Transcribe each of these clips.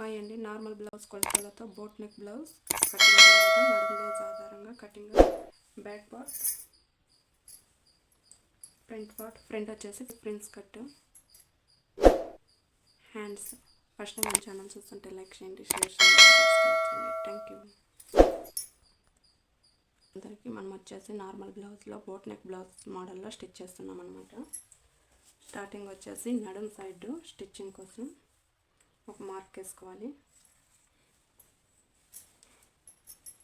Hi అండి. Normal blouse కొలతలతో boat neck blouse cutting నడుము బ్లౌజ్ ఆధారంగా cutting back part front part front వచ్చేసి prince cut hands. First time మన channel చూస్తుంటే లైక్ చేయండి షేర్ చేయండి చేయండి. Thank you. అందరికీ మనం వచ్చేసి నార్మల్ బ్లౌజ్లో బోట్ నెక్ బ్లౌజ్ మోడల్లో స్టిచ్ చేస్తున్నాం అనమాట స్టార్టింగ్ వచ్చేసి నడుం సైడ్ స్టిచ్చింగ్ కోసం. ఒక మార్క్ వేసుకోవాలి.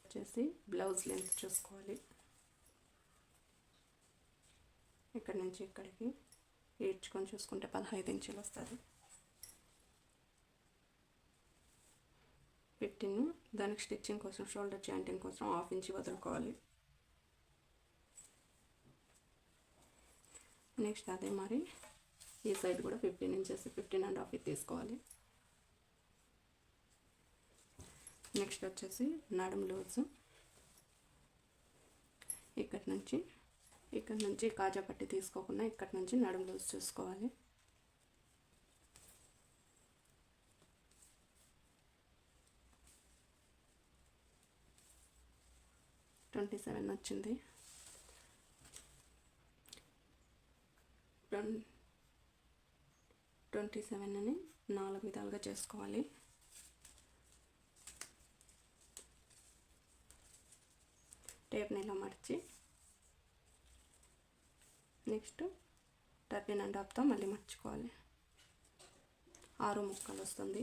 వచ్చేసి బ్లౌజ్ లెంత్ చూసుకోవాలి. ఇక్కడ నుంచి ఇక్కడికి ఏడ్చుకొని చూసుకుంటే పదహైదు ఇంచులు వస్తుంది. ఫిఫ్టీన్ దానికి స్టిచ్చింగ్ కోసం షోల్డర్ జాయింటింగ్ కోసం హాఫ్ ఇంచి వదులుకోవాలి. నెక్స్ట్ అదే మరి ఈ సైడ్ కూడా fifteen inches fifteen and half తీసుకోవాలి. నెక్స్ట్ వచ్చేసి నడుము లూజ్ ఇక్కడి నుంచి ఇక్కడ నుంచి కాజా పట్టి తీసుకోకుండా ఇక్కడ నుంచి నడుము లూజ్ చూసుకోవాలి. ట్వంటీ సెవెన్ వచ్చింది. ట్వంటీ సెవెన్ అని నాలుగు విధాలుగా చేసుకోవాలి. టేప్ని ఇలా మడిచి నెక్స్ట్ టర్పిన్ అండ్ ఆఫ్తో మళ్ళీ మర్చుకోవాలి. ఆరు ముక్కలు వస్తుంది.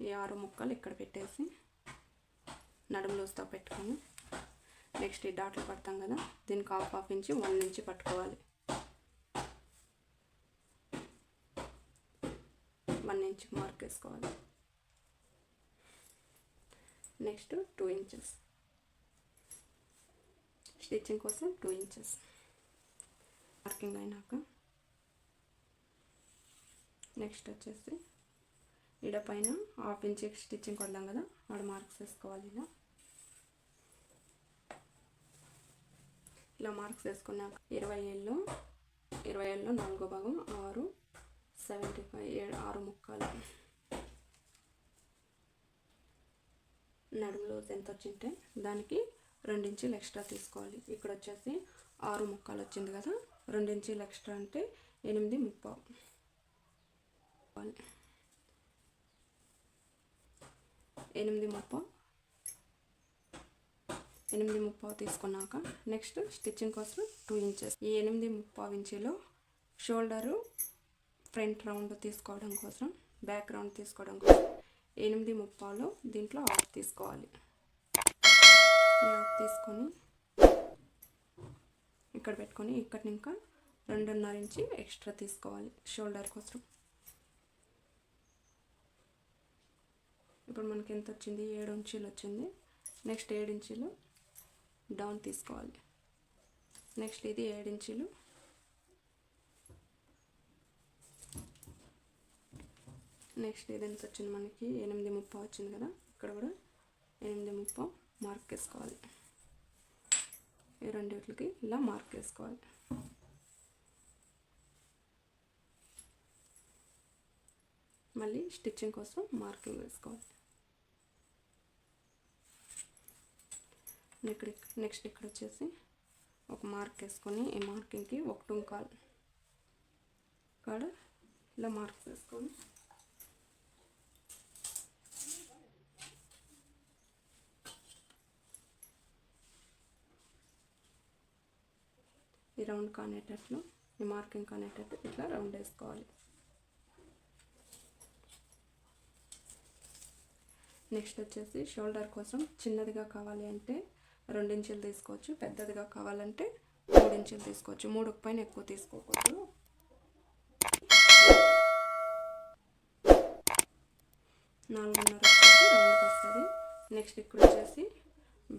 ఈ ఆరు ముక్కలు ఇక్కడ పెట్టేసి నడుము పెట్టుకొని నెక్స్ట్ ఈ డాట్లు పడతాం కదా దీనికి half half inch one inch పట్టుకోవాలి. వన్ ఇంచ్ మార్క్ వేసుకోవాలి. Next two inches. స్టిచ్చింగ్ కోసం టూ ఇంచెస్. మార్కింగ్ అయినాక నెక్స్ట్ వచ్చేసి ఇడ పైన హాఫ్ ఇంచ్ స్టిచ్చింగ్ కొడదాం కదా ఆడ మార్క్స్ వేసుకోవాలి ఇలా. ఇలా మార్క్స్ వేసుకున్నాక ఇరవై ఏళ్ళు ఇరవై ఏళ్ళు నాలుగో భాగం ఆరు సెవెంటీ ఫైవ్ ఏడు ఆరు ముక్కలు. నడుములో ఎంత వచ్చింటే దానికి రెండించీలు ఎక్స్ట్రా తీసుకోవాలి. ఇక్కడ వచ్చేసి ఆరు ముక్కలు వచ్చింది కదా రెండించీలు ఎక్స్ట్రా అంటే ఎనిమిది ముప్పావు. ఎనిమిది ముప్పావు. ఎనిమిది ముప్పావు తీసుకున్నాక నెక్స్ట్ స్టిచ్చింగ్ కోసం టూ ఇంచెస్. ఈ ఎనిమిది ముప్పావు ఇంచీలో షోల్డరు ఫ్రంట్ రౌండ్ తీసుకోవడం కోసం బ్యాక్ రౌండ్ తీసుకోవడం కోసం ఎనిమిది ముప్పాలు దీంట్లో ఆఫ్ తీసుకోవాలి. ఆఫ్ తీసుకొని ఇక్కడ పెట్టుకొని ఇక్కడ ఇంకా రెండున్నర ఇంచి ఎక్స్ట్రా తీసుకోవాలి షోల్డర్ కోసం. ఇప్పుడు మనకి ఎంత వచ్చింది? ఏడు ఇంచీలు వచ్చింది. నెక్స్ట్ ఏడు ఇంచీలు డౌన్ తీసుకోవాలి. నెక్స్ట్ ఇది ఏడు ఇంచీలు నెక్స్ట్ ఇది వచ్చింది మనకి. ఎనిమిది ముప్పై వచ్చింది కదా. ఇక్కడ కూడా ఎనిమిది ముప్పై మార్క్ వేసుకోవాలి. ఈ రెండింటికి ఇలా మార్క్ వేసుకోవాలి. మళ్ళీ స్టిచ్చింగ్ కోసం మార్కింగ్ వేసుకోవాలి. ఇక్కడ నెక్స్ట్ ఇక్కడ వచ్చేసి ఒక మార్క్ వేసుకొని ఈ మార్కింగ్కి ఒకటి కాల్ కాడ ఇలా మార్క్స్ వేసుకొని రౌండ్ కానేటట్లు ఈ మార్కింగ్ కానేటట్టు ఇట్లా రౌండ్ వేసుకోవాలి. నెక్స్ట్ వచ్చేసి షోల్డర్ కోసం చిన్నదిగా కావాలి అంటే రెండించులు తీసుకోవచ్చు పెద్దదిగా కావాలంటే మూడు ఇంచులు తీసుకోవచ్చు మూడు పైన ఎక్కువ తీసుకోకూడదు. నాలుగున్నర రౌండ్కి వస్తుంది నెక్స్ట్ ఇక్కడ వచ్చేసి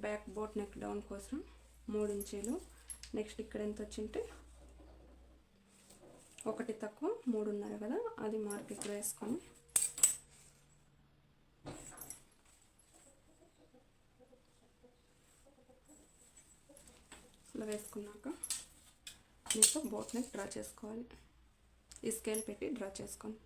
బ్యాక్ బోట్ నెక్ డౌన్ కోసం మూడు ఇంచీలు నెక్స్ట్ ఇక్కడ ఎంత వచ్చింటే ఒకటి తక్కువ మూడున్నర కదా అది మార్క్ ఇక్కడ వేసుకొని. ఇలా వేసుకున్నాక మీతో బోట్ నెక్ డ్రా చేసుకోవాలి. ఈ స్కేల్ పెట్టి డ్రా చేసుకోండి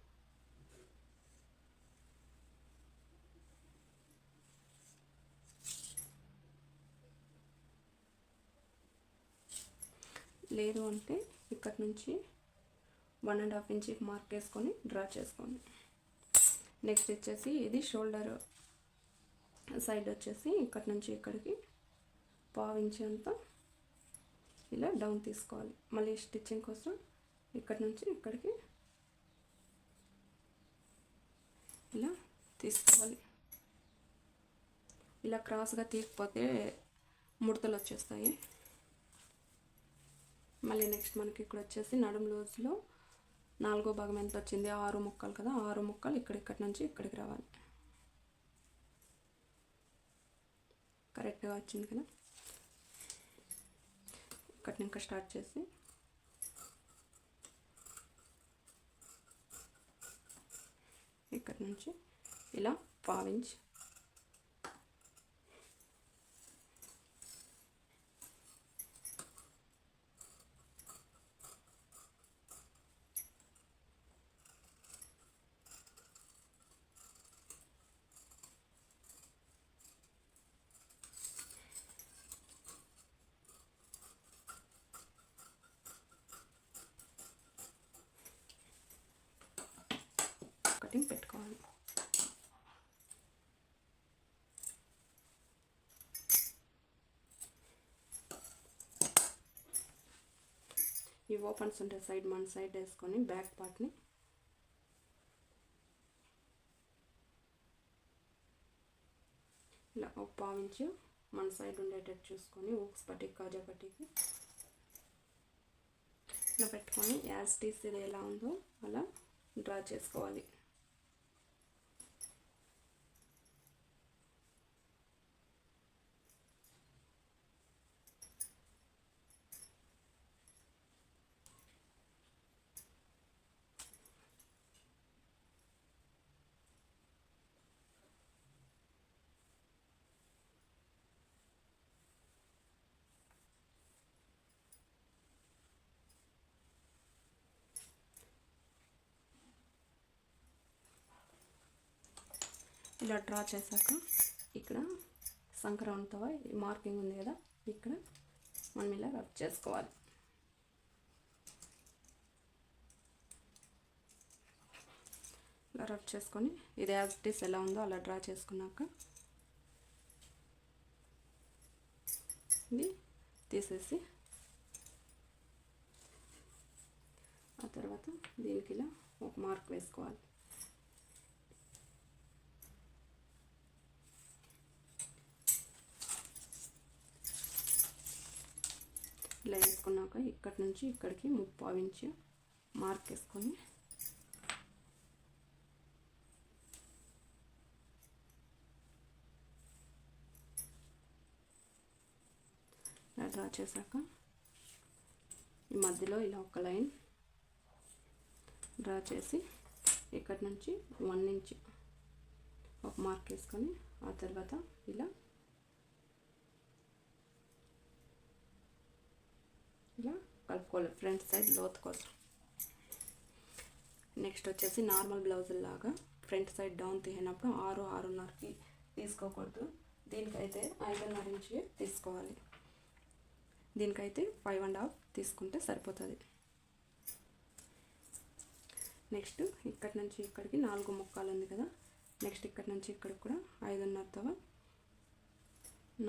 లేదు అంటే ఇక్కడ నుంచి one and half inch mark వేసుకొని డ్రా చేసుకోండి. నెక్స్ట్ వచ్చేసి ఇది షోల్డర్ సైడ్ వచ్చేసి ఇక్కడ నుంచి ఇక్కడికి పావు ఇంచ్ అంతా ఇలా డౌన్ తీసుకోవాలి. మళ్ళీ స్టిచ్చింగ్ కోసం ఇక్కడ నుంచి ఇక్కడికి ఇలా తీసుకోవాలి. ఇలా క్రాస్గా తీయకపోతే ముడతలు వచ్చేస్తాయి. మళ్ళీ నెక్స్ట్ మనకి ఇక్కడ వచ్చేసి నడుము లూజ్లో నాలుగో భాగం ఎంత వచ్చింది? ఆరు ముక్కలు కదా? ఆరు ముక్కలు ఇక్కడ ఇక్కడి నుంచి ఇక్కడికి రావాలి. కరెక్ట్గా వచ్చింది కదా? ఇక్కడ ఇంకా స్టార్ట్ చేసి ఇక్కడ నుంచి ఇలా పావించి కటింగ్ పెట్టుకోవాలి. ఈ ఓపెన్స్ ఉంటాయి సైడ్ మన సైడ్ వేసుకొని బ్యాక్ పార్ట్ని. ఇలా ఒక పావించి మన సైడ్ ఉండేటట్టు చూసుకొని ఊక్స్ పట్టి కాజా పట్టికి. ఇలా పెట్టుకొని యాజ్ టీస్ ఇది ఎలా ఉందో అలా డ్రా చేసుకోవాలి. ఇలా డ్రా చేశాక ఇక్కడ సంక్రాంతితో మార్కింగ్ ఉంది కదా ఇక్కడ మనం ఇలా రబ్ చేసుకోవాలి. ఇలా రబ్ చేసుకొని ఇది యాజ్ ఎలా ఉందో అలా డ్రా చేసుకున్నాక ఇది తీసేసి ఆ తర్వాత దీనికి ఇలా ఒక మార్క్ వేసుకోవాలి. ఇలా వేసుకున్నాక ఇక్కడి నుంచి ఇక్కడికి ముప్పావు ఇంచు మార్క్ వేసుకొని ఇలా డ్రా చేశాక ఈ మధ్యలో ఇలా ఒక లైన్ డ్రా చేసి ఇక్కడి నుంచి వన్ ఇంచ్ ఒక మార్క్ వేసుకొని ఆ తర్వాత ఇలా ఇలా కలుపుకోవాలి. ఫ్రంట్ సైడ్ లోత్ కోసం. నెక్స్ట్ వచ్చేసి నార్మల్ బ్లౌజ్ లాగా ఫ్రంట్ సైడ్ డౌన్ తీయనప్పుడు ఆరు ఆరున్నరకి తీసుకోకూడదు. దీనికైతే ఐదున్నర ఇంచు తీసుకోవాలి. దీనికైతే ఫైవ్ అండ్ హాఫ్ తీసుకుంటే సరిపోతుంది. నెక్స్ట్ ఇక్కడి నుంచి ఇక్కడికి నాలుగు ముక్కలు ఉంది కదా. నెక్స్ట్ ఇక్కడి నుంచి ఇక్కడికి కూడా ఐదున్నరతో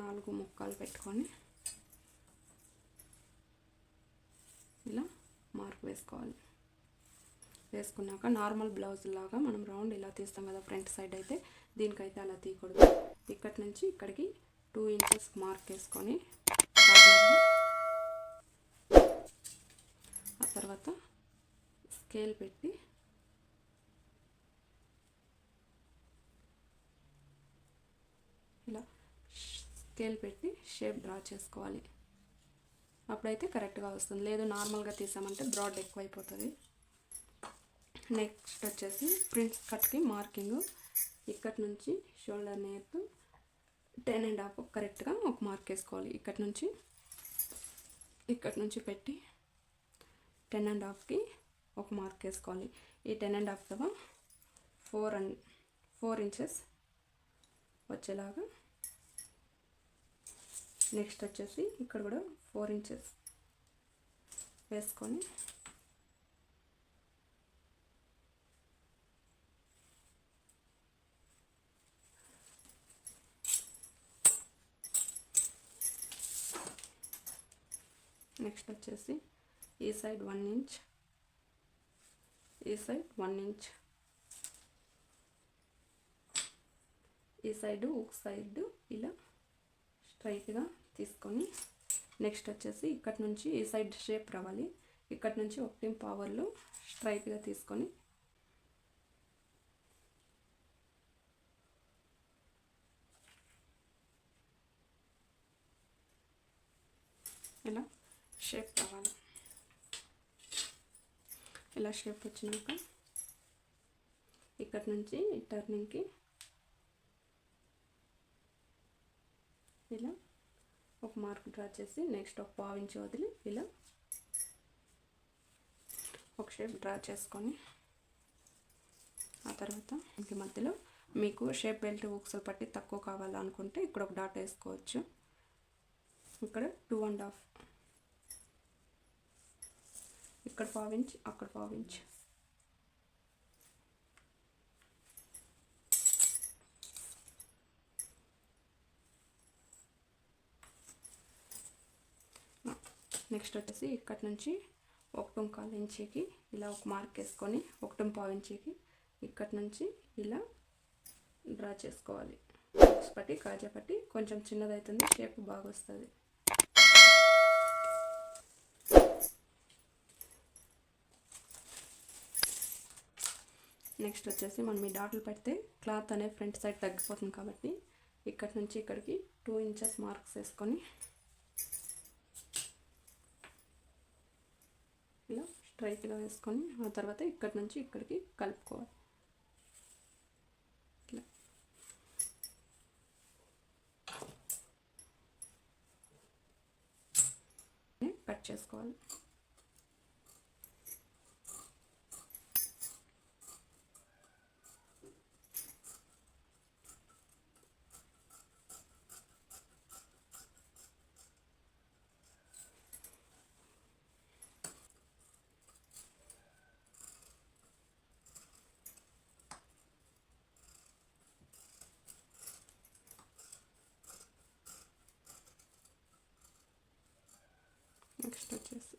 నాలుగు ముక్కాలు పెట్టుకొని ఇలా మార్క్ వేసుకోవాలి. వేసుకున్నాక నార్మల్ బ్లౌజ్ లాగా మనం రౌండ్ ఇలా తీస్తాం కదా ఫ్రంట్ సైడ్ అయితే దీనికైతే అలా తీయకూడదు. ఇక్కడి నుంచి ఇక్కడికి టూ ఇంచెస్ మార్క్ వేసుకొని ఆ తర్వాత స్కేల్ పెట్టి ఇలా స్కేల్ పెట్టి షేప్ డ్రా చేసుకోవాలి. అప్పుడైతే కరెక్ట్గా వస్తుంది. లేదు నార్మల్గా తీసామంటే బ్రాడ్ ఎక్కువైపోతుంది. నెక్స్ట్ వచ్చేసి ప్రింట్స్ కట్కి మార్కింగ్. ఇక్కడి నుంచి షోల్డర్ నేర్పు టెన్ అండ్ హాఫ్ కరెక్ట్గా ఒక మార్క్ వేసుకోవాలి. ఇక్కడి నుంచి ఇక్కడి నుంచి పెట్టి టెన్ అండ్ హాఫ్కి ఒక మార్క్ వేసుకోవాలి. ఈ టెన్ అండ్ హాఫ్ కదా ఫోర్ అండ్ ఫోర్ ఇంచెస్ వచ్చేలాగా. నెక్స్ట్ వచ్చేసి ఇక్కడ కూడా ఫోర్ ఇంచెస్ వేసుకొని నెక్స్ట్ వచ్చేసి ఈ సైడ్ వన్ ఇంచ్ ఈ సైడ్ వన్ ఇంచ్ ఈ సైడు ఒక సైడ్ ఇలా స్ట్రైట్గా తీసుకొని నెక్స్ట్ వచ్చేసి ఇక్కడ నుంచి ఈ సైడ్ షేప్ రావాలి? ఇక్కడ నుంచి ఒకటి పవర్లు స్ట్రైట్గా తీసుకొని ఇలా షేప్ రావాలి. ఇలా షేప్ వచ్చినాక ఇక్కడ నుంచి టర్నింగ్కి ఇలా ఒక మార్క్ డ్రా చేసి నెక్స్ట్ ఒక పావించి వదిలి ఇలా ఒక షేప్ డ్రా చేసుకొని ఆ తర్వాత ఇంటి మధ్యలో మీకు షేప్ బెల్ట్ ఉక్సలు పట్టి తక్కువ కావాలనుకుంటే ఇక్కడ ఒక డాట్ వేసుకోవచ్చు. ఇక్కడ టూ అండ్ హాఫ్. ఇక్కడ పావించి అక్కడ పావించి నెక్స్ట్ వచ్చేసి ఇక్కడ నుంచి ఒకటి కాలు ఇంచీకి ఇలా ఒక మార్క్ వేసుకొని ఒకటి పావు ఇంచీకి ఇక్కడ నుంచి ఇలా డ్రా చేసుకోవాలి. పట్టి కాజా పట్టి కొంచెం చిన్నదవుతుంది షేప్ బాగా వస్తుంది నెక్స్ట్ వచ్చేసి మనం ఈ డాట్లు పెడితే క్లాత్ అనే ఫ్రంట్ సైడ్ తగ్గిపోతుంది కాబట్టి ఇక్కడ నుంచి ఇక్కడికి టూ ఇంచెస్ మార్క్స్ వేసుకొని ఇలా స్ట్రైట్గా వేసుకొని ఆ తర్వాత ఇక్కడి నుంచి ఇక్కడికి కలుపుకోవాలి. ఇట్లా కట్ చేసుకోవాలి నెక్స్ట్ వచ్చేసి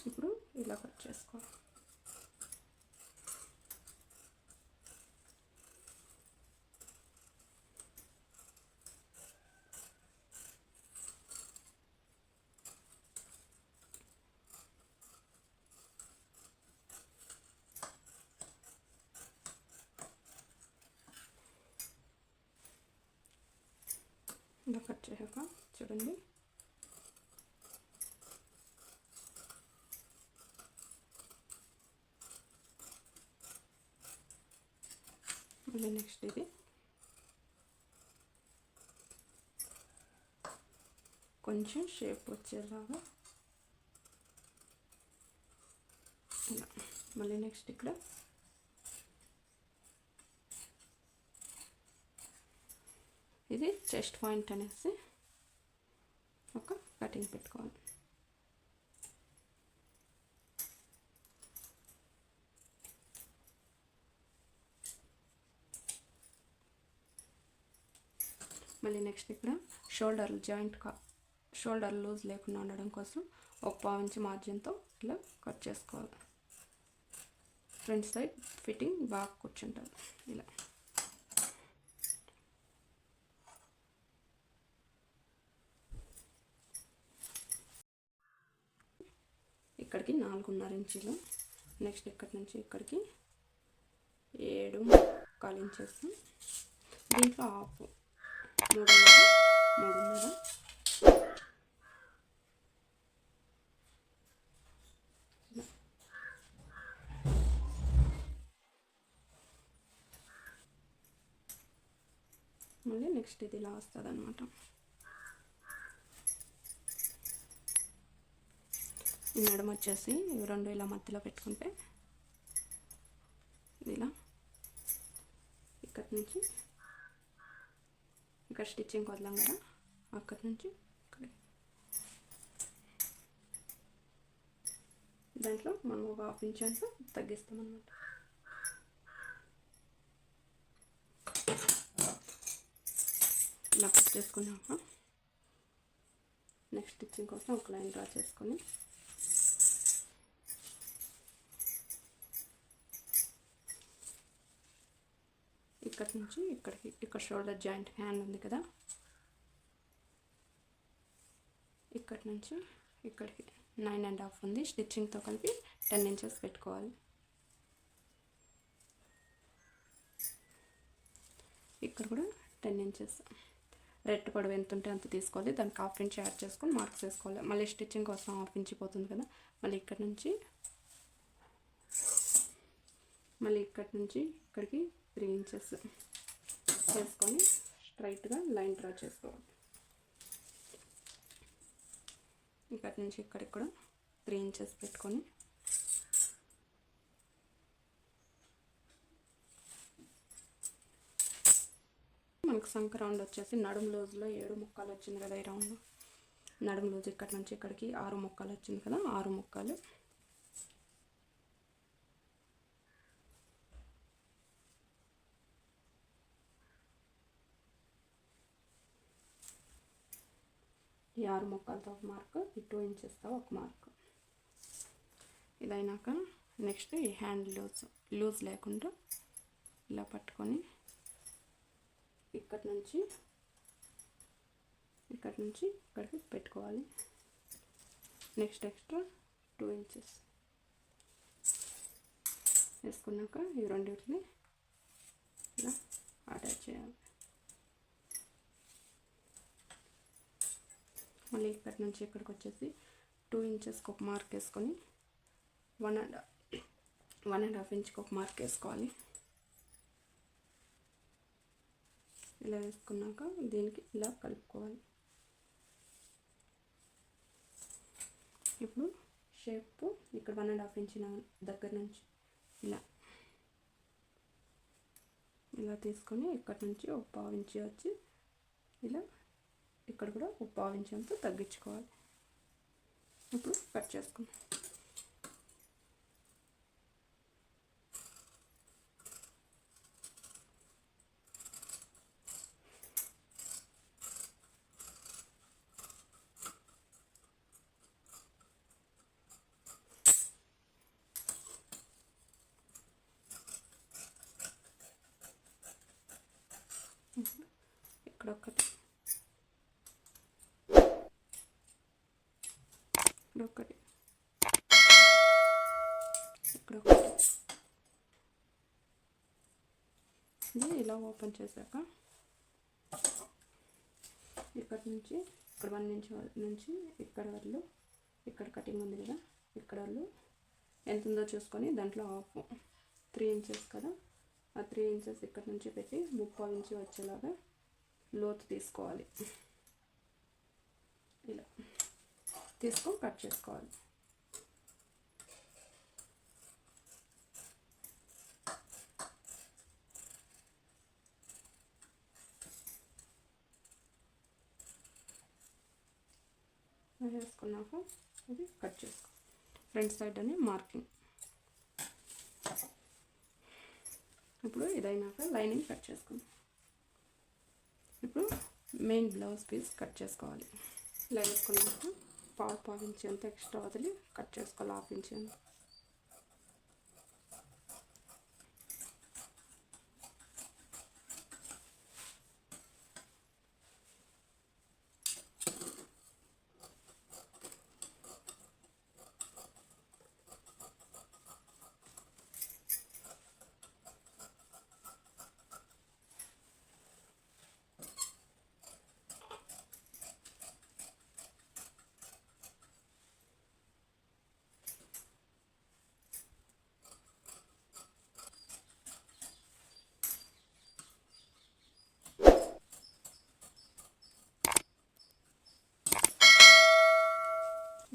ఇప్పుడు ఇలా కట్ చేసుకో ఇలా కట్ చేశాక చూడండి మళ్ళీ నెక్స్ట్ ఇది. కొంచెం షేప్ వచ్చేలాగా. ఇలా మళ్ళీ నెక్స్ట్ ఇక్కడ. ఇది చెస్ట్ పాయింట్ అనేసి ఒక కటింగ్ పెట్టుకోవాలి. మళ్ళీ నెక్స్ట్ ఇక్కడ షోల్డర్ జాయింట్ షోల్డర్ లూజ్ లేకుండా ఉండడం కోసం ఒక పావు ఇంచు మార్జిన్తో ఇలా కట్ చేసుకోవాలి. ఫ్రంట్ సైడ్ ఫిట్టింగ్ బాగా కూర్చుంటుంది. ఇలా. ఇక్కడికి నాలుగున్నర ఇంచులు. నెక్స్ట్ ఇక్కడి నుంచి ఇక్కడికి ఏడు కాలు ఇంచెస్ దీంట్లో ఆఫ్ మూడున్నర మూడున్నర మళ్ళీ నెక్స్ట్ ఇది ఇలా వస్తుంది అనమాట ఈ నడుము వచ్చేసి ఇవి రెండు ఇలా మధ్యలో పెట్టుకుంటే ఇలా ఇక్కడి నుంచి ఇక్కడ స్టిచ్చింగ్ వదలం కదా? అక్కడి నుంచి ఇక్కడ. దాంట్లో మనం ఒక హాఫ్ ఇంచ్ అంతా తగ్గిస్తాం అనమాట ఇలా కట్ చేసుకున్నాక నెక్స్ట్ స్టిచ్చింగ్ కోసం ఒక లైన్ డ్రా చేసుకొని ఇక్కడ నుంచి ఇక్కడికి ఇక్కడ షోల్డర్ జాయింట్ హ్యాండ్ ఉంది కదా. ఇక్కడ నుంచి ఇక్కడికి నైన్ అండ్ హాఫ్ ఉంది. స్టిచ్చింగ్తో కలిపి టెన్ ఇంచెస్ పెట్టుకోవాలి. ఇక్కడ కూడా టెన్ ఇంచెస్ రెడ్ పొడవు ఎంత ఉంటే అంత తీసుకోవాలి. దానికి హాఫ్ ఇంచ్ యాడ్ చేసుకొని మార్క్స్ వేసుకోవాలి. మళ్ళీ స్టిచ్చింగ్ కోసం హాఫ్ ఇంచ్ పోతుంది కదా. మళ్ళీ ఇక్కడ నుంచి మళ్ళీ ఇక్కడ నుంచి ఇక్కడికి త్రీ ఇంచెస్ చేసుకొని స్ట్రైట్గా లైన్ డ్రా చేసుకోవాలి. ఇక్కడి నుంచి ఇక్కడికి కూడా త్రీ ఇంచెస్ పెట్టుకొని మనకు సంక రౌండ్ వచ్చేసి నడుము రోజులో ఏడు ముక్కలు వచ్చింది కదా ఈ రౌండ్ నడుము రోజు ఇక్కడి నుంచి ఇక్కడికి ఆరు ముక్కలు వచ్చింది కదా ఆరు ముక్కలు ఈ ఆరు ముక్కలతో ఒక మార్క్ ఈ టూ ఇంచెస్తో ఒక మార్క్. ఇదైనాక నెక్స్ట్ ఈ హ్యాండ్ లూజ్ లూజ్ లేకుండా ఇలా పట్టుకొని ఇక్కడి నుంచి ఇక్కడి నుంచి ఇక్కడికి పెట్టుకోవాలి. Next extra two inches. వేసుకున్నాక ఈ రెండింటిని ఇలా అటాచ్ చేయాలి. మళ్ళీ ఇక్కడి నుంచి ఇక్కడికి వచ్చేసి టూ ఇంచెస్కి ఒక మార్క్ వేసుకొని one and one and half ఇంచ్కి ఒక మార్క్ వేసుకోవాలి. ఇలా వేసుకున్నాక దీనికి ఇలా కలుపుకోవాలి. ఇప్పుడు షేప్ ఇక్కడ వన్ అండ్ హాఫ్ ఇంచ్ దగ్గర నుంచి ఇలా ఇలా తీసుకొని ఇక్కడ నుంచి ఒక పావు ఇంచి వచ్చి ఇలా ఇక్కడ కూడా ఒక పావు తగ్గించుకోవాలి. ఇప్పుడు కట్ చేసుకుందాం. ఇక్కడ ఒకటి ఇక్కడ ఒకటి ఇక్కడ ఒకటి ఇది ఇలా ఓపెన్ చేశాక ఇక్కడ నుంచి ఇక్కడ వన్ ఇంచ్ నుంచి ఇక్కడ వాళ్ళు ఇక్కడ కటింగ్ ఉంది కదా ఇక్కడ వాళ్ళు ఎంత ఉందో చూసుకొని దాంట్లో హాఫ్ త్రీ ఇంచెస్ కదా ఆ త్రీ ఇంచెస్ ఇక్కడ నుంచి పెట్టి ముప్పై ఇంచు వచ్చేలాగా లోతు తీసుకోవాలి. ఇలా. తీసుకొని కట్ చేసుకోవాలి వేసుకున్నాక ఇది కట్ చేసుకో ఫ్రంట్ సైడ్ అని మార్కింగ్ ఇప్పుడు ఇదైనాక లైనింగ్ కట్ చేసుకుందాం ఇప్పుడు మెయిన్ బ్లౌజ్ పీస్ కట్ చేసుకోవాలి ఇలా వేసుకున్నాక పావు పావు ఇంచి ఎంత ఎక్స్ట్రా వదిలి కట్ చేసుకోవాలి హాఫ్ ఇంచి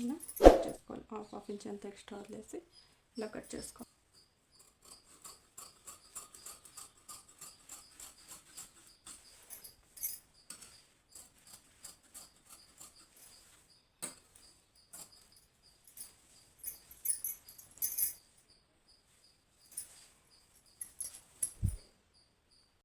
ఇలా కట్ చేసుకోవాలి. హాఫ్ హాఫ్ ఇంచ్ అంత ఎక్స్ట్రా వదిలేసి ఇలా కట్ చేసుకోవాలి.